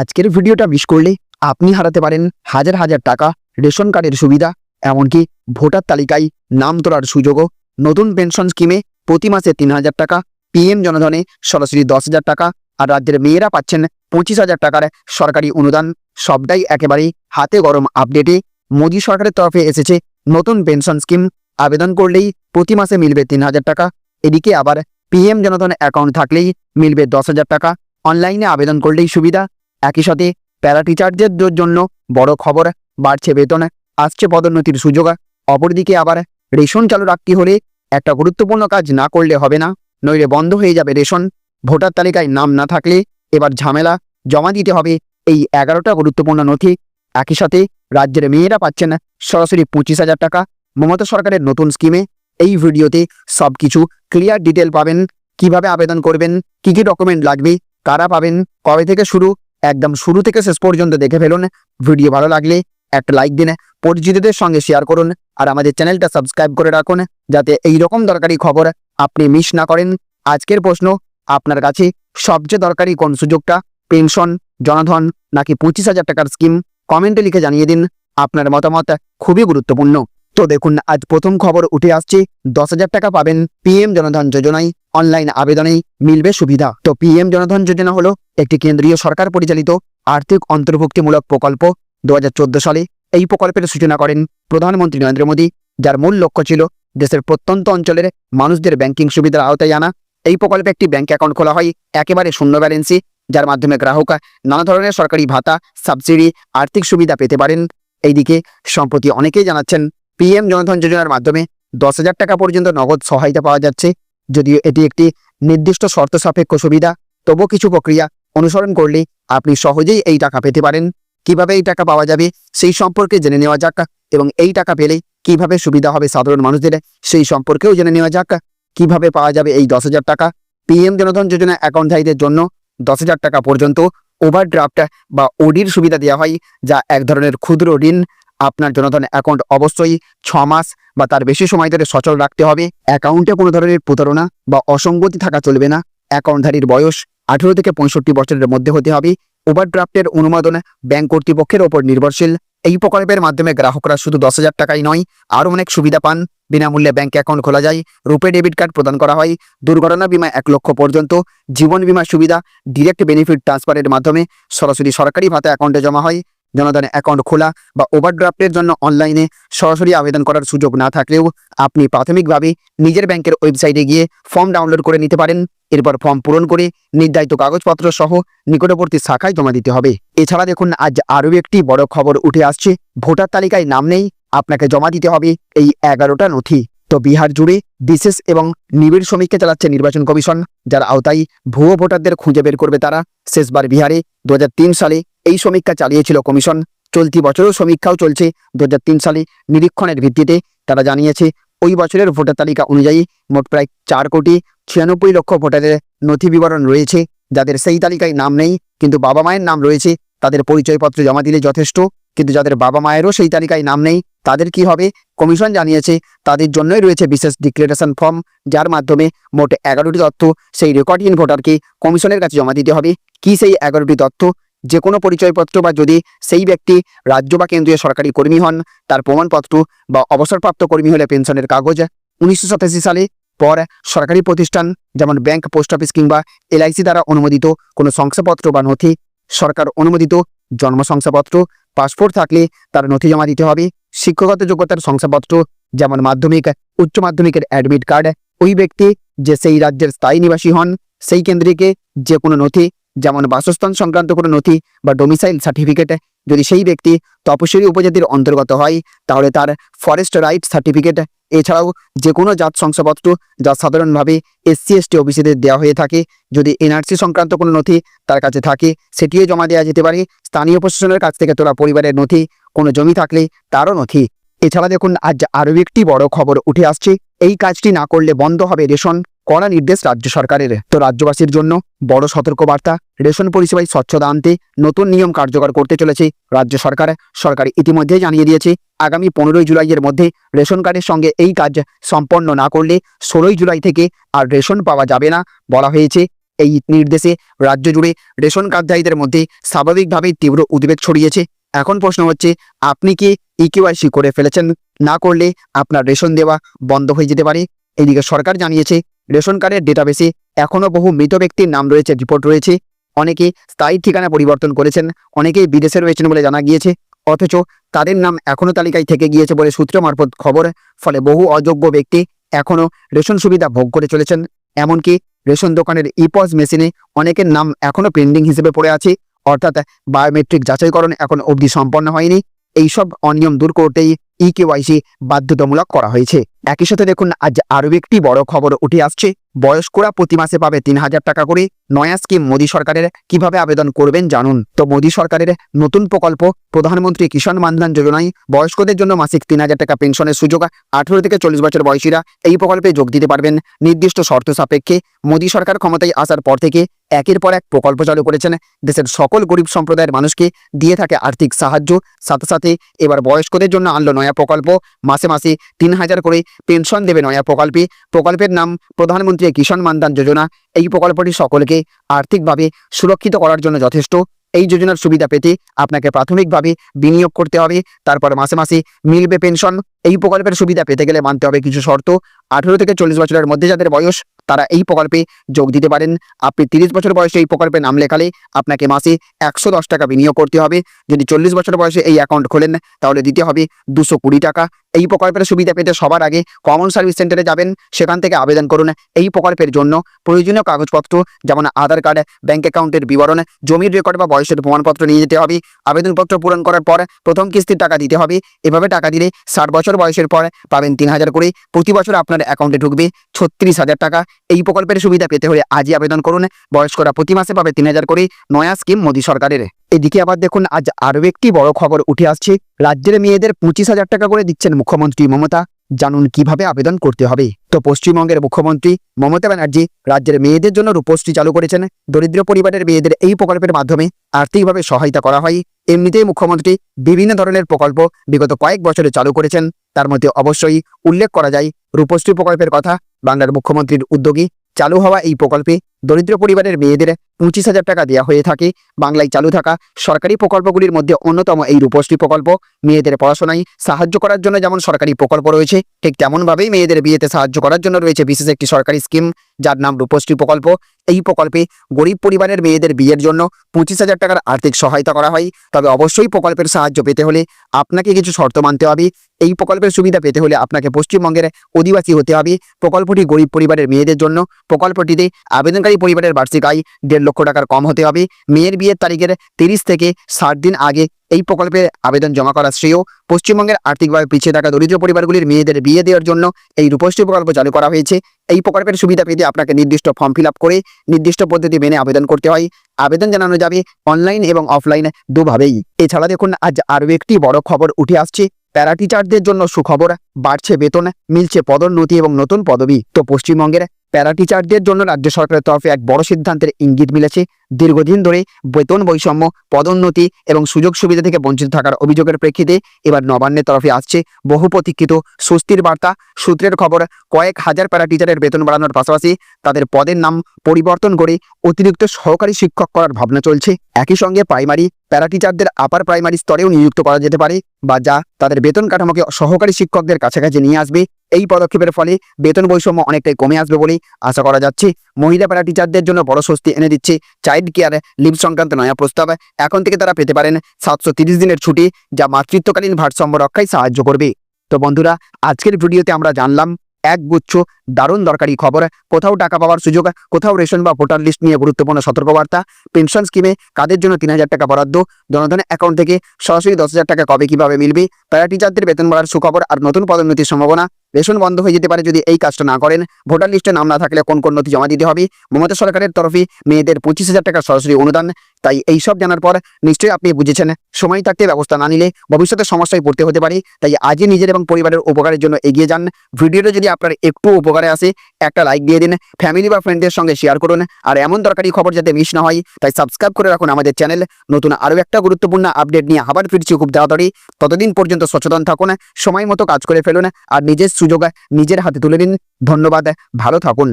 আজকের ভিডিওটা মিস করলে আপনি হারাতে পারেন হাজার হাজার টাকা রেশন কার্ডের সুবিধা, এমনকি ভোটার তালিকায় নাম তোলার সুযোগও। নতুন পেনশন স্কিমে প্রতি মাসে তিন হাজার টাকা পিএম জনধনে সরাসরি দশ হাজার টাকা, আর রাজ্যের মেয়েরা পাচ্ছেন পঁচিশ হাজার টাকার সরকারি অনুদান। সবটাই একেবারেই হাতে গরম আপডেটে মোদী সরকারের তরফে এসেছে নতুন পেনশন স্কিম আবেদন করলেই প্রতি মাসে মিলবে তিন হাজার টাকা। এদিকে আবার পিএম জনধন অ্যাকাউন্ট থাকলেই মিলবে দশ হাজার টাকা। অনলাইনে আবেদন করলেই সুবিধা। একই সাথে প্যারা টিচারদের জন্য বড় খবর বাড়ছে বেতন। আসছে পদোন্নতির সুযোগ। অপরদিকে আবার রেশন চালু রাখতে হলে একটা গুরুত্বপূর্ণ কাজ না করলে হবে না, নইলে বন্ধ হয়ে যাবে রেশন। ভোটার তালিকায় নাম না থাকলে এবার ঝামেলা জমা দিতে হবে এই এগারোটা গুরুত্বপূর্ণ নথি। একই সাথে রাজ্যের মেয়েরা পাচ্ছেন সরাসরি পঁচিশ হাজার টাকা। মমতা সরকারের নতুন স্কিমে এই ভিডিওতে সবকিছু ক্লিয়ার ডিটেল পাবেন। কীভাবে আবেদন করবেন? কি কি ডকুমেন্ট লাগবে? কারা পাবেন? কবে থেকে শুরু? একদম শুরু থেকে শেষ পর্যন্ত দেখে ফেলুন। ভিডিও ভালো লাগলে একটা লাইক দিন, পরিচিতদের সঙ্গে শেয়ার করুন, আর আমাদের চ্যানেলটা সাবস্ক্রাইব করে রাখুন, যাতে এই রকম দরকারি খবর আপনি মিস না করেন। আজকের প্রশ্ন, আপনার কাছে সবচেয়ে দরকারি কোন সুযোগটা? পেনশন জনধন, নাকি পঁচিশ হাজার টাকার স্কিম কমেন্টে লিখে জানিয়ে দিন, আপনার মতামত খুবই গুরুত্বপূর্ণ। তো দেখুন, আজ প্রথম খবর উঠে আসছে, দশ হাজার টাকা পাবেন পিএম জনধন যোজনায়। অনলাইন আবেদনেই মিলবে সুবিধা। তো পিএম জনধন যোজনা হলো একটি কেন্দ্রীয় সরকার পরিচালিত আর্থিক অন্তর্ভুক্তিমূলক প্রকল্প। দু হাজার চোদ্দ সালে এই প্রকল্পের সূচনা করেন প্রধানমন্ত্রী নরেন্দ্র মোদী, যার মূল লক্ষ্য ছিল দেশের প্রত্যন্ত অঞ্চলের মানুষদের ব্যাংকিং সুবিধার আওতায় আনা। এই প্রকল্পে একটি ব্যাংক অ্যাকাউন্ট খোলা হয়, একেবারে শূন্য ব্যালেন্সি, যার মাধ্যমে গ্রাহক নানা ধরনের সরকারি ভাতা, সাবসিডি, আর্থিক সুবিধা পেতে পারেন। এইদিকে সম্প্রতি অনেকেই জানাচ্ছেন পিএম জনধন যোজনার মাধ্যমে দশ হাজার টাকা পর্যন্ত নগদ সহায়তা পাওয়া যাচ্ছে। যদিও এটি একটি নির্দিষ্ট শর্ত সাপেক্ষ সুবিধা তবু কিছু প্রক্রিয়া অনুসরণ করলে আপনি সহজেই এই টাকা পেতে পারেন। কীভাবে এই টাকা পাওয়া যাবে সেই সম্পর্কে জেনে নেওয়া যাক এবং এই টাকা পেলে কীভাবে সুবিধা হবে সাধারণ মানুষদের সেই সম্পর্কেও জেনে নেওয়া যাক। কীভাবে পাওয়া যাবে এই দশ হাজার টাকা? পিএম জনধন যোজনা অ্যাকাউন্টধারীদের জন্য দশ হাজার টাকা পর্যন্ত ওভারড্রাফট বা ওডির সুবিধা দেওয়া হয়, যা এক ধরনের ক্ষুদ্র ঋণ আপনার জনধন অ্যাকাউন্ট অবশ্যই ছ মাস বা তার বেশি সময় ধরে সচল রাখতে হবে। অ্যাকাউন্টে কোনো ধরনের প্রতারণা বা অসঙ্গতি থাকা চলবে না। অ্যাকাউন্টধারীর বয়স আঠেরো থেকে পঁয়ষট্টি বছরের মধ্যে হতে হবে। ওভারড্রাফটের অনুমোদন ব্যাংক কর্তৃপক্ষের ওপর নির্ভরশীল। এই প্রকল্পের মাধ্যমে গ্রাহকরা শুধু দশ হাজার টাকাই নয়, আরও অনেক সুবিধা পান। বিনামূল্যে ব্যাংক অ্যাকাউন্ট খোলা যায়, রুপে ডেবিট কার্ড প্রদান করা হয়, দুর্ঘটনা বিমা এক লক্ষ পর্যন্ত, জীবন বিমা সুবিধা ডিরেক্ট বেনিফিট ট্রান্সফারের মাধ্যমে সরাসরি সরকারি ভাতা অ্যাকাউন্টে জমা হয়। জনধন অ্যাকাউন্ট খোলা বা ওভারড্রাফটের জন্য অনলাইনে সরাসরি আবেদন করার সুযোগ না থাকলেও আপনি প্রাথমিকভাবে নিজের ব্যাংকের ওয়েবসাইটে গিয়ে ফর্ম ডাউনলোড করে নিতে পারেন। এরপর ফর্ম পূরণ করে নির্ধারিত কাগজপত্র সহ নিকটবর্তী শাখায় জমা দিতে হবে। এছাড়া দেখুন, আজ আরও একটি বড় খবর উঠে আসছে। ভোটার তালিকায় নাম নেই, আপনাকে জমা দিতে হবে এই এগারোটা নথি। তো বিহার জুড়ে বিশেষ এবং নিবিড় সমীক্ষা চালাচ্ছে নির্বাচন কমিশন, যার আওতায় ভুয়ো ভোটারদের খুঁজে বের করবে তারা। শেষবার বিহারে দু হাজার তিন সালে এই সমীক্ষা চালিয়েছিল কমিশন। চলতি বছরেও সমীক্ষাও চলছে দু হাজার তিন সালে নিরীক্ষণের ভিত্তিতে। তারা জানিয়েছে, ওই বছরের ভোটার তালিকা অনুযায়ী মোট প্রায় চার কোটি ছিয়ানব্বই লক্ষ ভোটারের নথি বিবরণ রয়েছে। যাদের সেই তালিকায় নাম নেই, কিন্তু বাবা মায়ের নাম রয়েছে, তাদের পরিচয়পত্র জমা দিলে যথেষ্ট। কিন্তু যাদের বাবা মায়েরও সেই তালিকায় নাম নেই, তাদের কি হবে? কমিশন জানিয়েছে, তাদের জন্যই রয়েছে বিশেষ ডিক্লারেশন ফর্ম যার মাধ্যমে মোট এগারোটি তথ্য সেই রেকর্ডহীন ভোটারকে কমিশনের কাছে জমা দিতে হবে। কি সেই এগারোটি তথ্য? যে কোনো পরিচয়পত্র বা যদি সেই ব্যক্তি রাজ্য বা কেন্দ্রীয় সরকারি কর্মী হন, তার প্রমাণপত্র বা অবসরপ্রাপ্ত কর্মী হলে পেনশনের কাগজ। উনিশশো সাতাশি সালে পর সরকারি প্রতিষ্ঠান, যেমন ব্যাংক, পোস্ট অফিস কিংবা এলআইসি দ্বারা অনুমোদিত কোনো শংসাপত্র বা নথি, সরকার অনুমোদিত জন্ম শংসাপত্র পাসপোর্ট থাকলে তার নথি জমা দিতে হবে। শিক্ষাগত যোগ্যতার শংসাপত্র, যেমন মাধ্যমিক, উচ্চ মাধ্যমিকের অ্যাডমিট কার্ড ওই ব্যক্তি যে সেই রাজ্যের স্থায়ী নিবাসী হন, সেই কেন্দ্রিকে যে কোনো নথি যেমন বাসস্থান সংক্রান্ত কোনো নথি বা ডোমিসাইল সার্টিফিকেট যদি সেই ব্যক্তি তপশিলি উপজাতির অন্তর্গত হয়, তাহলে তার ফরেস্ট রাইট সার্টিফিকেট এছাড়াও যে কোনো জাত শংসাপত্র যা সাধারণভাবে এসসি এসটি অফিসেদের দেওয়া হয়ে থাকে, যদি এনআরসি সংক্রান্ত কোনো নথি তার কাছে থাকে, সেটিও জমা দেওয়া যেতে পারে। স্থানীয় প্রশাসনের কাছ থেকে তোলা পরিবারের নথি, কোনো জমি থাকলে তারও নথি। এছাড়া দেখুন, আজ আরও একটি বড় খবর উঠে আসছে। এই কাজটি না করলে বন্ধ হবে রেশন। কড়া নির্দেশ রাজ্য সরকারের। তো রাজ্যবাসীর জন্য বড় সতর্কবার্তা, রেশন পরিষেবায় স্বচ্ছতা আনতে নতুন নিয়ম কার্যকর করতে চলেছে রাজ্য সরকার। সরকার ইতিমধ্যে জানিয়ে দিয়েছে, আগামী পনেরোই জুলাইয়ের মধ্যে রেশন কার্ডের সঙ্গে এই কাজ সম্পন্ন না করলে ষোলোই জুলাই থেকে আর রেশন পাওয়া যাবে না বলা হয়েছে। এই নির্দেশে রাজ্য জুড়ে রেশন কার্ডধারীদের মধ্যে স্বাভাবিকভাবেই তীব্র উদ্বেগ ছড়িয়েছে। এখন প্রশ্ন হচ্ছে, আপনি কি ইকিউআইসি করে ফেলেছেন? না করলে আপনার রেশন দেওয়া বন্ধ হয়ে যেতে পারে। এদিকে সরকার জানিয়েছে রেশন কার্ডের ডেটাবেসে এখনও বহু মৃত ব্যক্তির নাম রয়েছে রিপোর্ট রয়েছে। অনেকে স্থায়ী ঠিকানা পরিবর্তন করেছেন, অনেকেই বিদেশে রয়েছেন বলে জানা গিয়েছে। অথচ তাদের নাম এখনও তালিকায় থেকে গিয়েছে বলে সূত্র মারফত খবর, ফলে বহু অযোগ্য ব্যক্তি এখনও রেশন সুবিধা ভোগ করে চলেছেন। এমনকি রেশন দোকানের ইপজ মেশিনে অনেকের নাম এখনও পেন্ডিং হিসেবে পড়ে আছে, অর্থাৎ বায়োমেট্রিক যাচাইকরণ এখন অবধি সম্পন্ন হয়নি। এইসব অনিয়ম দূর করতেই ই কেওয়াইসি বাধ্যতামূলক করা হয়েছে। একই সাথে দেখুন, আজ আরও একটি বড় খবর উঠে আসছে। বয়স্করা প্রতি মাসে পাবে তিন হাজার টাকা করে নয়া স্কিম মোদী সরকারের কীভাবে আবেদন করবেন জানুন। তো মোদী সরকারের নতুন প্রকল্প, প্রধানমন্ত্রী কিষাণ মানধান যোজনায় বয়স্কদের জন্য মাসিক তিন হাজার টাকা পেনশনের সুযোগ, আঠেরো থেকে চল্লিশ বছর বয়সীরা এই প্রকল্পে যোগ দিতে পারবেন। নির্দিষ্ট শর্ত সাপেক্ষে মোদী সরকার ক্ষমতায় আসার পর থেকে একের পর এক প্রকল্প চালু করেছেন। দেশের সকল গরিব সম্প্রদায়ের মানুষকে দিয়ে থাকে আর্থিক সাহায্য। সাথে সাথে এবার বয়স্কদের জন্য আনলো নয়া প্রকল্প। মাসে মাসে তিন হাজার করে পেনশন দেবে নয়া প্রকল্পে। প্রকল্পের নাম প্রধানমন্ত্রী কিষাণ মানধান যোজনা। এই প্রকল্পটি সকলকে আর্থিকভাবে সুরক্ষিত করার জন্য যথেষ্ট। এই যোজনার সুবিধা পেতে আপনাকে প্রাথমিকভাবে বিনিয়োগ করতে হবে, তারপর মাসে মাসে মিলবে পেনশন। এই প্রকল্পের সুবিধা পেতে গেলে মানতে হবে কিছু শর্ত। আঠেরো থেকে চল্লিশ বছরের মধ্যে যাদের বয়স, তারা এই প্রকল্পে যোগ দিতে পারেন। আপনি তিরিশ বছর বয়সে এই প্রকল্পে নাম লেখালে আপনাকে মাসে একশো দশ টাকা বিনিয়োগ করতে হবে। যদি চল্লিশ বছর বয়সে এই অ্যাকাউন্ট খোলেন, তাহলে দিতে হবে দুশো কুড়ি টাকা। এই প্রকল্পের সুবিধা পেতে সবার আগে কমন সার্ভিস সেন্টারে যাবেন, সেখান থেকে আবেদন করুন এই প্রকল্পের জন্য। প্রয়োজনীয় কাগজপত্র যেমন আধার কার্ড ব্যাংক অ্যাকাউন্টের বিবরণ, জমির রেকর্ড বা বয়সের প্রমাণপত্র নিয়ে যেতে হবে। আবেদনপত্র পূরণ করার পর প্রথম কিস্তির টাকা দিতে হবে। এভাবে টাকা দিলে ষাট বছর বয়সের পর পাবেন তিন হাজার করে। প্রতি বছর আপনার অ্যাকাউন্টে ঢুকবে ছত্রিশ হাজার টাকা। এই প্রকল্পের সুবিধা পেতে হলে আজই আবেদন করুন। বয়স্করা প্রতি মাসে পাবে তিন হাজার করে। নয়া স্কিম মোদী সরকারের। এদিকে আবার দেখুন, আজ আরও একটি বড় খবর উঠে আসছে। রাজ্যের মেয়েদের পঁচিশ হাজার টাকা করে দিচ্ছেন মুখ্যমন্ত্রী মমতা। জানুন কীভাবে আবেদন করতে হবে। তো পশ্চিমবঙ্গের মুখ্যমন্ত্রী মমতা ব্যানার্জি রাজ্যের মেয়েদের জন্য রূপশ্রী চালু করেছেন। দরিদ্র পরিবারের মেয়েদের এই প্রকল্পের মাধ্যমে আর্থিকভাবে সহায়তা করা হয়। এমনিতেই মুখ্যমন্ত্রী বিভিন্ন ধরনের প্রকল্প বিগত কয়েক বছরে চালু করেছেন। তার মধ্যে অবশ্যই উল্লেখ করা যায়, রূপশ্রী প্রকল্পের কথা বাংলার মুখ্যমন্ত্রীর উদ্যোগী চালু হওয়া এই প্রকল্পে দরিদ্র পরিবারের মেয়েদের পঁচিশ হাজার টাকা দেওয়া হয়ে থাকে। বাংলায় চালু থাকা সরকারি প্রকল্পগুলির মধ্যে অন্যতম এই রূপশ্রী প্রকল্প। মেয়েদের পড়াশোনায় সাহায্য করার জন্য যেমন সরকারি প্রকল্প রয়েছে, ঠিক তেমনভাবেই মেয়েদের বিয়েতে সাহায্য করার জন্য রয়েছে বিশেষ একটি সরকারি স্কিম, যার নাম রূপশ্রী প্রকল্প। এই প্রকল্পে গরিব পরিবারের মেয়েদের বিয়ের জন্য পঁচিশ হাজার টাকার আর্থিক সহায়তা করা হয়। তবে অবশ্যই প্রকল্পের সাহায্য পেতে হলে আপনাকে কিছু শর্ত মানতে হবে। এই প্রকল্পের সুবিধা পেতে হলে আপনাকে পশ্চিমবঙ্গের অধিবাসী হতে হবে। প্রকল্পটি গরিব পরিবারের মেয়েদের জন্য। প্রকল্পটিতে আবেদনকারী পরিবারের বার্ষিক আয় দেড় লক্ষ টাকার কম হতে হবে। মেয়ের বিয়ের তারিখের তিরিশ থেকে ষাট দিন আগে এই প্রকল্পের আবেদন জমা করা শ্রেয়। পশ্চিমবঙ্গের আর্থিকভাবে পিছিয়ে থাকা দরিদ্র পরিবারগুলির মেয়েদের বিয়ে দেওয়ার জন্য এই রূপশ্রী প্রকল্প চালু করা হয়েছে। এই প্রকল্পের সুবিধা পেতে আপনাকে নির্দিষ্ট ফর্ম ফিল করে নির্দিষ্ট পদ্ধতি মেনে আবেদন করতে হয়। আবেদন জানানো যাবে অনলাইন এবং অফলাইন দুভাবেই। এছাড়া দেখুন, আজ আরও একটি বড় খবর উঠে আসছে। প্যারা টিচারদের জন্য সুখবর, বাড়ছে বেতন, মিলছে পদোন্নতি এবং নতুন পদবি। তো পশ্চিমবঙ্গের প্যারা টিচারদের জন্য রাজ্য সরকারের তরফে এক বড় সিদ্ধান্তের ইঙ্গিত মিলেছে। দীর্ঘদিন ধরে বেতন বৈষম্য, পদোন্নতি এবং সুযোগ সুবিধা থেকে বঞ্চিত থাকার অভিযোগের প্রেক্ষিতে এবার নবান্নের তরফে আসছে বহু প্রতীক্ষিত স্বস্তির বার্তা। সূত্রের খবর, কয়েক হাজার প্যারা টিচারের বেতন বাড়ানোর পাশাপাশি তাদের পদের নাম পরিবর্তন করে অতিরিক্ত সহকারী শিক্ষক করার ভাবনা চলছে। একই সঙ্গে প্রাইমারি প্যারা টিচারদের আপার প্রাইমারি স্তরেও নিযুক্ত করা যেতে পারে বা যা তাদের বেতন কাঠামোকে সহকারী শিক্ষকদের কাছাকাছি নিয়ে আসবে। এই পদক্ষেপের ফলে বেতন বৈষম্য অনেকটাই কমে আসবে বলেই আশা করা যাচ্ছে। মহিলা প্যারা টিচারদের জন্য বড় স্বস্তি এনে দিচ্ছে চাইল্ড কেয়ার লিভ সংক্রান্ত নয়া প্রস্তাব। এখন থেকে তারা পেতে পারেন সাতশো দিনের ছুটি যা মাতৃত্বকালীন ভারসাম্য রক্ষায় সাহায্য করবে। তো বন্ধুরা, আজকের ভিডিওতে আমরা জানলাম, এক গুচ্ছ দারুণ দরকারি খবর, কোথাও টাকা পাওয়ার সুযোগ, কোথাও রেশন বা ভোটার লিস্ট নিয়ে গুরুত্বপূর্ণ সতর্কবার্তা পেনশন স্কিমে কাদের জন্য তিন হাজার টাকা বরাদ্দ, জনধন অ্যাকাউন্ট থেকে সরাসরি দশ টাকা কবে কীভাবে মিলবে প্যারা টিচারদের বেতন বাড়ার সুখবর আর নতুন পদোন্নতির সম্ভাবনা রেশন বন্ধ হয়ে যেতে পারে যদি এই কাজটা না করেন। ভোটার লিস্টে নাম না থাকলে কোন কোন নথি জমা দিতে হবে? মমতা সরকারের তরফে মেয়েদের পঁচিশ হাজার টাকা সরাসরি অনুদান। তাই এই সব জানার পর নিশ্চয়ই আপনি বুঝেছেন, সময় থাকতে ব্যবস্থা না নিলে ভবিষ্যতে সমস্যায় পড়তে হতে পারে। তাই আজই নিজের এবং পরিবারের উপকারের জন্য এগিয়ে যান। ভিডিওটা যদি আপনার একটু উপকারে আসে, একটা লাইক দিয়ে দিন ফ্যামিলি বা ফ্রেন্ডদের সঙ্গে শেয়ার করুন। আর এমন দরকারি খবর যাতে মিস না হয়, তাই সাবস্ক্রাইব করে রাখুন আমাদের চ্যানেল নতুন আরও একটা গুরুত্বপূর্ণ আপডেট নিয়ে আবার ফিরছি খুব তাড়াতাড়ি। ততদিন পর্যন্ত সচেতন থাকুন, সময় মতো কাজ করে ফেলুন, আর নিজের সুযোগ নিজের হাতে তুলে দিন। ধন্যবাদ ভালো থাকুন।